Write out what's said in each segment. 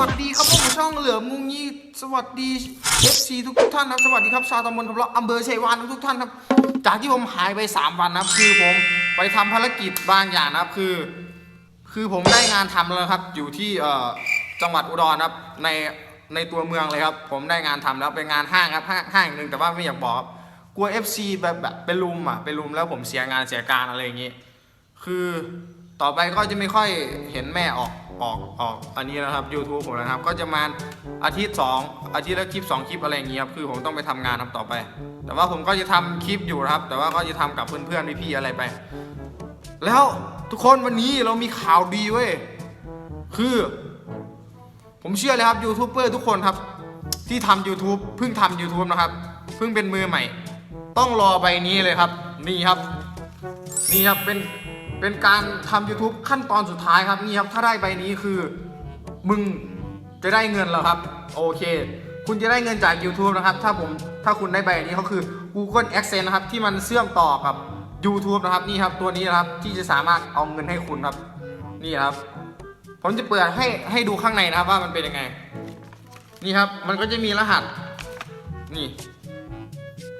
วัสดีครับผมช่องเหลือมุงยี่สวัสดี FC ทุกทุกท่านครับสวัสดีครับชาวตำบลทบเลาะอำเภอชัยวานทุกทุกๆท่านครับ จากที่ผมหายไป 3 วันนะครับ คือผมไปทำภารกิจบางอย่างนะครับ คือ คือผมได้งานทำแล้วครับ อยู่ที่เอ่อจังหวัดอุดรครับในในตัวเมืองเลยครับ ผมได้งานทำแล้วเป็นงานห้างครับห้างห้างหนึ่งแต่ว่าไม่อยากบอกครับกลัว FC แบบแบบเป็นลุมอะเป็นลุมแล้วผมเสียงานเสียการอะไรอย่างงี้ คือต่อไปก็จะไม่ค่อยเห็นแม่ออก ออกออกอันนี้นะครับ YouTube ผมนะครับ ก็จะมาอาทิตย์ 2 อาทิตย์ละคลิป 2 คลิปอะไรอย่างเงี้ยครับคือผมต้องไปทำงานครับต่อไป แต่ว่าผมก็จะทำคลิปอยู่นะครับ แต่ว่าก็จะทำกับเพื่อนๆพี่ๆอะไรไป แล้วทุกคนวันนี้เรามีข่าวดีเว้ยคือ ผมเชื่อเลยครับยูทูบเบอร์ทุกคนครับ ที่ทำ YouTube เพิ่งทำ YouTube นะครับ เพิ่งเป็นมือใหม่ ต้องรอใบนี้เลยครับ นี่ครับ นี่ครับเป็น เป็นการทำ YouTube ขั้นตอนสุดท้ายครับนี่ครับ ถ้าได้ใบนี้คือมึงจะได้เงินแล้วครับ โอเค คุณจะได้เงินจาก YouTube นะครับ ถ้าผมถ้าคุณได้ใบนี้เขาคือ Google Adsense นะครับ ที่มันเชื่อมต่อกับ YouTube นะครับนี่ครับตัวนี้นะครับที่จะสามารถเอาเงินให้คุณครับ นี่ครับ ผมจะเปิดให้ให้ดูข้างในนะครับว่ามันเป็นยังไง นี่ครับมันก็จะมีรหัส นี่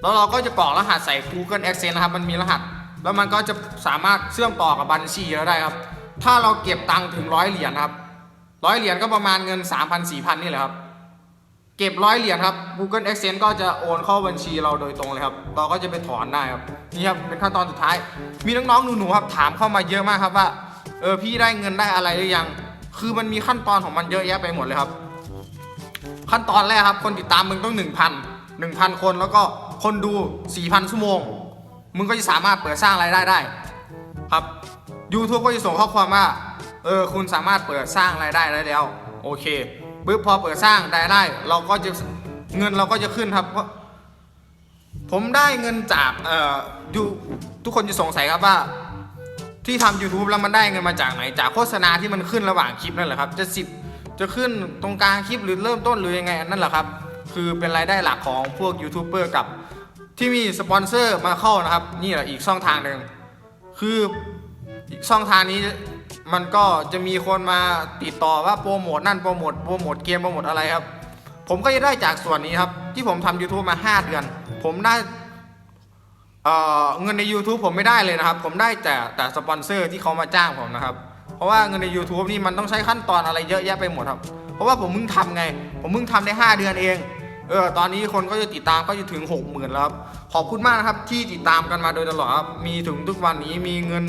แล้วเราก็จะกรอกรหัสใส่ Google Adsense นะครับ มันมีรหัส แล้วมันก็จะสามารถเชื่อมต่อกับบัญชีเราได้ครับ ถ้าเราเก็บตังค์ถึงร้อยเหรียญครับร้อยเหรียญก็ประมาณเงิน 3 0 0 0 4 0 0นี่แหละครับ เก็บร้อยเหรียญครับ Google Adsense ก็จะโอนเข้าบัญชีเราโดยตรงเลยครับ เราก็จะไปถอนได้ครับ นี่ครับเป็นขั้นตอนสุดท้าย มีน้องๆหนูๆครับถามเข้ามาเยอะมากครับว่า เออพี่ได้เงินได้อะไรหรือยัง คือมันมีขั้นตอนของมันเยอะแยะไปหมดเลยครับ ขั้นตอนแรกครับ คนติดตามมึงต้อง 1,000 1,000 คนแล้วก็คนดู 4,000 ชั่วโมง มึงก็จะสามารถเปิดสร้างรายได้ได้ ครับ YouTube ก็จะส่งข้อความว่า เออคุณสามารถเปิดสร้างรายได้ได้แล้ว โอเคปึ๊บพอเปิดสร้างรายได้ เราก็จะเงินเราก็จะขึ้นครับเพราะผมได้เงินจากเอ่อยูทุกคนจะสงสัยครับว่า ที่ทำ YouTube แล้วมันได้เงินมาจากไหน จากโฆษณาที่มันขึ้นระหว่างคลิปนั่นแหละครับ จะสิบจะขึ้นตรงกลางคลิปหรือเริ่มต้นหรือยังไงนนั่นแหละครับ คือเป็นรายได้หลักของพวกยูทูบเบอร์กับ ที่มีสปอนเซอร์มาเข้านะครับ นี่แหละอีกช่องทางหนึ่งคืออีกช่องทางนี้มันก็จะมีคนมาติดต่อว่าโปรโมทนั่นโปรโมทโปรโมทเกมโปรโมทอะไรครับ ผมก็จะได้จากส่วนนี้ครับ ที่ผมทำ YouTube มา 5 เดือน ผมได้เเงินใน YouTube ผมไม่ได้เลยนะครับ ผมได้แต่แต่สปอนเซอร์ที่เขามาจ้างผมนะครับ เพราะว่าเงินใน YouTube นี่มันต้องใช้ขั้นตอนอะไรเยอะแยะไปหมดครับ เพราะว่าผมเพิ่งทำไง ผมเพิ่งทำได้ 5 เดือนเอง เออตอนนี้คนก็จะติดตามก็จะถึง 6 0,000แล้วครับขอบคุณมากนะครับที่ติดตามกันมาโดยตลอดครับมีถึงทุกวันนี้มีเงิน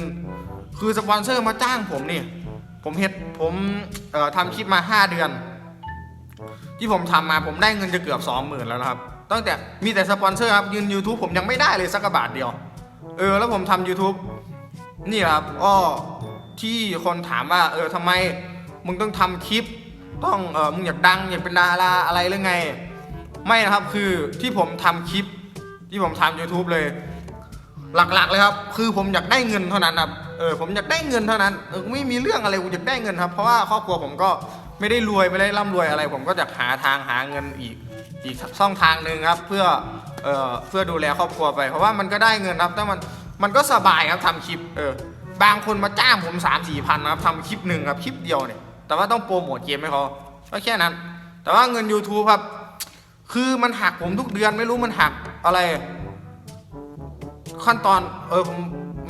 คือสปอนเซอร์มาจ้างผมนี่ผมเฮ็ดผมเอ่อทำคลิปมา 5 เดือน ที่ผมทำมาผมได้เงินจะเกือบ 20,000 แล้วนะครับตั้งแต่มีแต่สปอนเซอร์ครับยืน YouTube ผมยังไม่ได้เลยสักบาทเดียว เออ แล้วผมทำ YouTube นี่ครับก็ที่คนถามว่าเออทำไมมึงต้องทำคลิป ต้องเออมึงอยากดังอยากเป็นดาราอะไรหรือไง ไม่นะครับคือที่ผมทำคลิป ที่ผมทำ YouTube เลย หลักๆเลยครับ คือผมอยากได้เงินเท่านั้นครับเออผมอยากได้เงินเท่านั้นเออไม่มีเรื่องอะไรกูอยากได้เงินครับเพราะว่าครอบครัวผมก็ไม่ได้รวยไม่ได้ร่ำรวยอะไร ผมก็จะหาทางหาเงินอีกอีกช่องทางหนึ่งครับ เพื่อเอ่อเพื่อดูแลครอบครัวไป เพราะว่ามันก็ได้เงินครับแต่มันมันก็สบายครับทำคลิปเออบางคนมาจ้างผม3 4มสี่พันนะครับทำคลิปหนึ่งครับคลิปเดียวเนี่ยแต่ว่าต้องโปรโมทเกมให้เขาก็แค่นั้น แต่ว่าเงิน YouTube ครับ คือมันหักผมทุกเดือนไม่รู้มันหักอะไร ขั้นตอนเออผม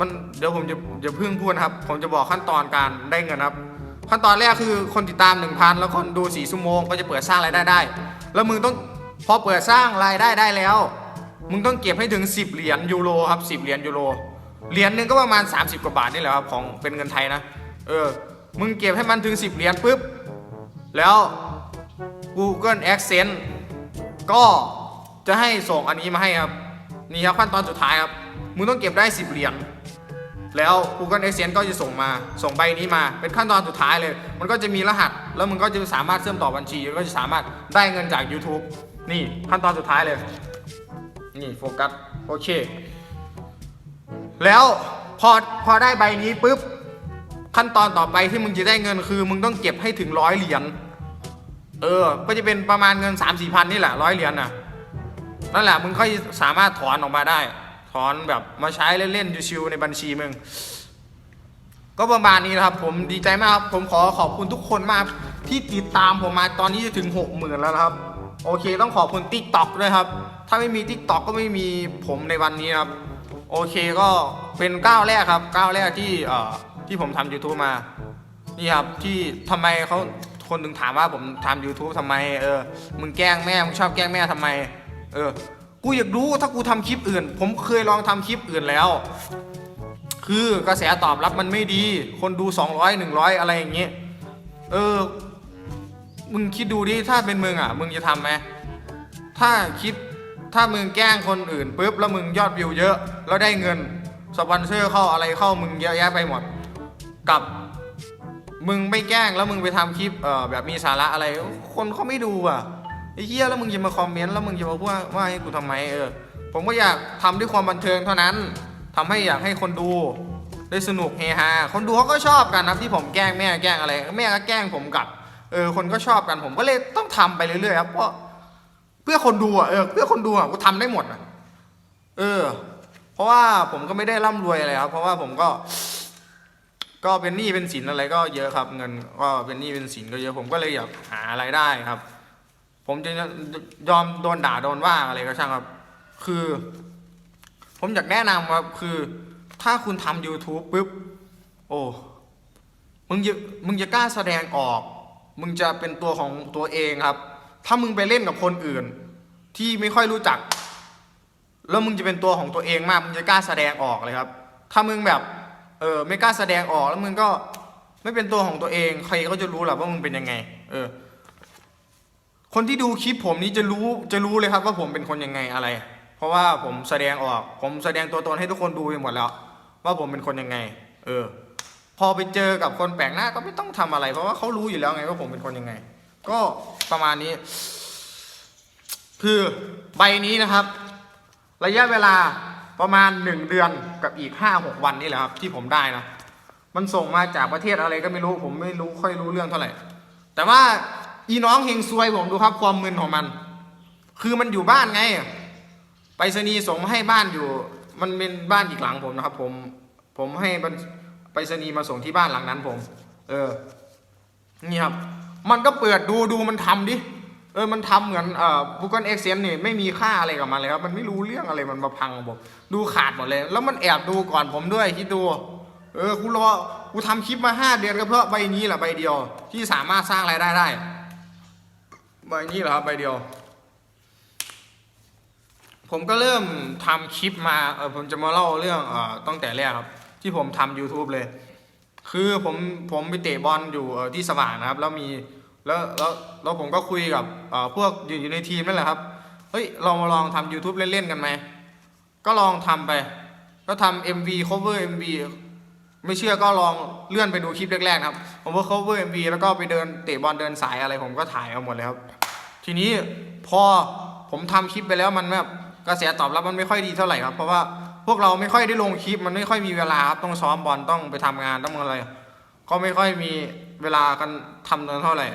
มันเดี๋ยวผมจะจะพิ่งพูดนะครับ ผมจะบอกขั้นตอนการได้เงินครับ ขั้นตอนแรกคือคนติดตาม 1,000 แล้วคนดู4ชั่วโมงก็จะเปิดสร้างรายได้ได้ แล้วมึงต้องพอเปิดสร้างรายได้ได้แล้ว มึงต้องเก็บให้ถึง 10 เหรียญยูโรครับ10เหรียญยูโรเหรียญหนึ่งก็ประมาณ 30 กว่าบาทนี่แหละครับของเป็นเงินไทยนะเออมึงเก็บให้มันถึง 10 เหรียญปุ๊บแล้ว Google Adsense ก็จะให้ส่งอันนี้มาให้ครับ นี่ครับขั้นตอนสุดท้ายครับมึงต้องเก็บได้ 10 เหรียญแล้ว Google Adsense ก็จะส่งมาส่งใบนี้มาเป็นขั้นตอนสุดท้ายเลย มันก็จะมีรหัส แล้วมึงก็จะสามารถเชื่อมต่อบัญชีแล้วก็จะสามารถได้เงินจาก YouTube นี่ขั้นตอนสุดท้ายเลย นี่โฟกัสโอเค แล้วพอพอได้ใบนี้ปุ๊บขั้นตอนต่อไปที่มึงจะได้เงินคือ มึงต้องเก็บให้ถึงร้อยเหรียญ เออ ก็จะเป็นประมาณเงิน3 4มสี่พันนี่แหละร้อยเหรียญน่ะนั่นแหละมึงก็สามารถถอนออกมาได้ ถอนแบบมาใช้เล่นๆชิวๆในบัญชีมึงก็ประมาณนี้นะครับ ผมดีใจมากครับ ผมขอขอบคุณทุกคนมากที่ติดตามผมมาตอนนี้จะถึง 6 0,000 แล้วนะครับ โอเคต้องขอบคุณ Tik t o อกด้วยครับ ถ้าไม่มี Tik t o อกก็ไม่มีผมในวันนี้ครับ โอเคก็เป็นก้าวแรกครับก้าวแรกที่เอ่อที่ผมทำ YouTube มา นี่ครับที่ทำไมเขา คนถึงถามว่าผมทำ YouTube ทำไม เออ มึงแกล้งแม่ มึงชอบแกล้งแม่ทำไม เออ กูอยากรู้ถ้ากูทำคลิปอื่น ผมเคยลองทำคลิปอื่นแล้ว คือกระแสตอบรับมันไม่ดี คนดู 200 100 อะไรอย่างเงี้ย เออ มึงคิดดูดิ ถ้าเป็นมึงอะ มึงจะทำไหม ถ้าคิดถ้ามึงแกล้งคนอื่นปุ๊บ แล้วมึงยอดวิวเยอะ แล้วได้เงิน สปอนเซอร์เข้าอะไรเข้ามึงเยอะแยะไปหมด กับ มึงไม่แกล้งแล้วมึงไปทำคลิปเอ่อแบบมีสาระอะไร คนเขาไม่ดูอะไอ้เหี้ยแล้วมึงจะมาคอมเมนต์แล้วมึงจะมาพูดว่าว่าให้กูทำไมเออ ผมก็อยากทำด้วยความบันเทิงเท่านั้นทำให้อยากให้คนดูได้สนุกเฮฮาคนดูเขาก็ชอบกันนะที่ผมแกล้งแม่แกล้งอะไรแม่ก็แกล้งผมกลับเออคนก็ชอบกันผมก็เลยต้องทำไปเรื่อยๆครับเพราะเพื่อคนดูอะเออเพื่อคนดูอะกูทำได้หมดอะ เออ เพราะว่าผมก็ไม่ได้ร่ำรวยอะไรครับ เพราะว่าผมก็ ก็เป็นหนี้เป็นสินอะไรก็เยอะครับ เงินก็เป็นหนี้เป็นสินก็เยอะผมก็เลยอยากหาอะไรายได้ครับ ผมจะยอมโดนด่าโดนว่าอะไรก็ช่างครับ คือ ผมอยากแนะนำครับคือถ้าคุณทำ YouTube ปุ๊บ โอ้ มึงจะมึงจะกล้าแสดงออก มึงจะเป็นตัวของตัวเองครับ ถ้ามึงไปเล่นกับคนอื่น ที่ไม่ค่อยรู้จัก แล้วมึงจะเป็นตัวของตัวเองมาก มึงจะกล้าแสดงออกเลยครับ ถ้ามึงแบบ เออไม่กล้าแสดงออกแล้วมึงก็ไม่เป็นตัวของตัวเอง ใครก็จะรู้แหละว่ามึงเป็นยังไง เออ คนที่ดูคลิปผมนี้จะรู้จะรู้เลยครับว่าผมเป็นคนยังไงอะไร เพราะว่าผมแสดงออก ผมแสดงตัวตนให้ทุกคนดูไปหมดแล้ว ว่าผมเป็นคนยังไง เออ พอไปเจอกับคนแปลกหน้าก็ไม่ต้องทำอะไร เพราะว่าเขารู้อยู่แล้วไงว่าผมเป็นคนยังไง ก็ประมาณนี้ คือใบนี้นะครับ ระยะเวลา ประมาณหนึ่งเดือนกับอีกห้าหกวันนี่แหละครับที่ผมได้นะมันส่งมาจากประเทศอะไรก็ไม่รู้ผมไม่รู้ค่อยรู้เรื่องเท่าไหร่ แต่ว่าอีน้องเฮงซวยผมดูครับความมึนของมัน คือมันอยู่บ้านไง ไปรษณีย์ส่งมาให้บ้านอยู่ มันเป็นบ้านอีกหลังผมนะครับ ผมผมให้บัญไปรษณีย์มาส่งที่บ้านหลังนั้นผม เออ นี่ครับ มันก็เปิดดูดูมันทำดิ เออ มันทำเหมือนเอ่อ Google Accent นี่ไม่มีค่าอะไรกับมันเลยครับ มันไม่รู้เรื่องอะไรมันมาพังระบบดูขาดหมดเลย แล้วมันแอบดูก่อนผมด้วยคิดดู เออกูรอกูทำคลิปมาห้าเดือนก็เพื่อใบนี้แหละใบเดียว ที่สามารถสร้างรายได้ได้ ใบนี้เหรอครับใบเดียว ผมก็เริ่มทำคลิปมา เออผมจะมาเล่าเรื่องเอ่อตั้งแต่แรกครับ ที่ผมทำ YouTube เลย คือผมผมไปเตะบอลอยู่ที่สว่างนะครับ แล้วมี แล้วแล้วแล้วผมก็คุยกับพวกอยู่อยู่ในทีมนั่นแหละครับเฮ้ยเรามาลองทำ YouTube เล่นๆกันไหมก็ลองทำไป ก็ทำ MV cover MV ไม่เชื่อก็ลองเลื่อนไปดูคลิปแรกๆครับ ผมก็ cover MV แล้วก็ไปเดินเตะบอลเดินสายอะไรผมก็ถ่ายเอาหมดเลยครับ ทีนี้พอผมทำคลิปไปแล้วมันแบบกระแสตอบรับมันไม่ค่อยดีเท่าไหร่ครับ เพราะว่าพวกเราไม่ค่อยได้ลงคลิปมันไม่ค่อยมีเวลาครับต้องซ้อมบอลต้องไปทำงานต้องอะไร ก็ไม่ค่อยมีเวลากันทำเท่าไหร่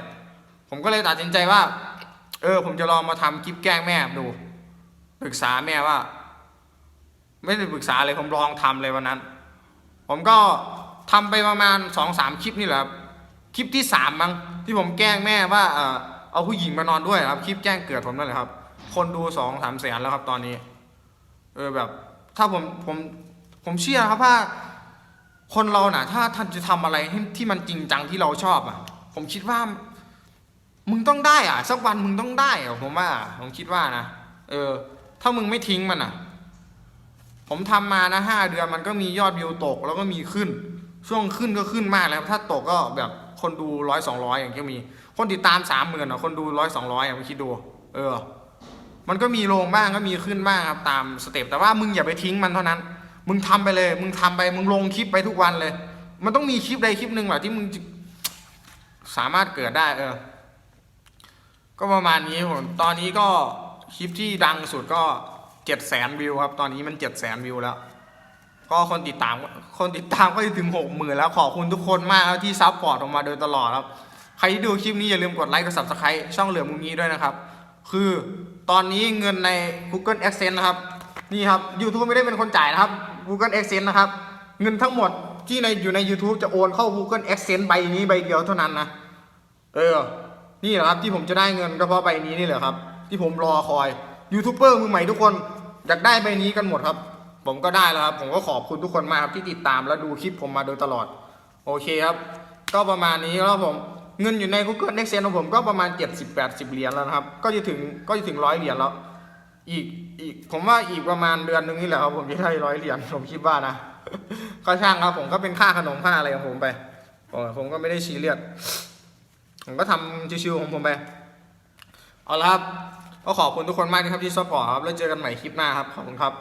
ผมก็เลยตัดสินใจว่า เออ ผมจะลองมาทำคลิปแกล้งแม่ดู ปรึกษาแม่ว่า ไม่ได้ปรึกษาเลยผมลองทำเลยวันนั้น ผมก็ทำไปประมาณสองสามคลิปนี่แหละครับคลิปที่สามมั้งที่ผมแกล้งแม่ว่าเออเอาผู้หญิงมานอนด้วยครับคลิปแจ้งเกิดผมนั่นแหละครับ คนดูสองสามแสนแล้วครับตอนนี้ เออแบบ ถ้าผมผมผมเชื่อครับว่าคนเราน่ะ ถ้าท่านจะทำอะไรที่ที่มันจริงจังที่เราชอบอะ ผมคิดว่า มึงต้องได้อะ สักวันมึงต้องได้อะผมว่า ผมคิดว่านะเออ ถ้ามึงไม่ทิ้งมันอะ ผมทำมานะห้าเดือนมันก็มียอดวิวตกแล้วก็มีขึ้น ช่วงขึ้นก็ขึ้นมากแล้ว ถ้าตกก็แบบคนดูร้อยสองร้อยอย่างเงี้ยมี คนติดตามสามหมื่นอะคนดูร้อยสองร้อยอะมึงคิดดู เออ มันก็มีลงบ้างก็มีขึ้นบ้างครับตามสเต็ปแต่ว่ามึงอย่าไปทิ้งมันเท่านั้น มึงทำไปเลย มึงทำไปมึงลงคลิปไปทุกวันเลย มันต้องมีคลิปใดคลิปหนึ่งแหละที่มึงสามารถเกิดได้เออ ก็ประมาณนี้ผมตอนนี้ก็คลิปที่ดังสุดก็เจ็ดแสนวิวครับ ตอนนี้มันเจ็ดแสนวิวแล้ว ก็คนติดตามคนติดตามก็ถึงหกหมื่นแล้วขอบคุณทุกคนมากครับที่ซัพพอร์ตออกมาโดยตลอดครับ ใครที่ดูคลิปนี้อย่าลืมกดไลค์กด subscribe ช่องเหลือมุมนี้ด้วยนะครับ คือตอนนี้เงินใน Google Accent นะครับ นี่ครับ YouTube ไม่ได้เป็นคนจ่ายนะครับ Google Accent นะครับ เงินทั้งหมดที่ในอยู่ใน YouTube จะโอนเข้า Google Accent ใบนี้ใบเดียวเท่านั้นนะ เออ นี่แหละครับที่ผมจะได้เงินก็เพราะใบนี้นี่แหละครับ ที่ผมรอคอยยูทูบเบอร์มือใหม่ทุกคนอยากได้ใบนี้กันหมดครับ ผมก็ได้แล้วครับ ผมก็ขอบคุณทุกคนมากครับที่ติดตามและดูคลิปผมมาโดยตลอด โอเคครับ ก็ประมาณนี้แล้วผมเงินอยู่ใน Google Next ซ e n ของผมก็ประมาณ 70-80 เหรียญแล้วนะครับ ก็จะถึงก็จะถึงร้อยเหรียญแล้ว อีกอีกผมว่าอีกประมาณเดือนนึงนี่แหละครับผมจะได้ร้อยเหรียญผมคิดว่านะก็ช่างครับผมก็เป็นค่าขนมค่าอะไรของผมไปผมก็ไม่ได้ซีเรียส ผมก็ทำชิวๆของผมไป เอาละครับ ก็ขอบคุณทุกคนมากนะครับที่ซัพพอร์ตครับ แล้วเจอกันใหม่คลิปหน้าครับ ขอบคุณครับ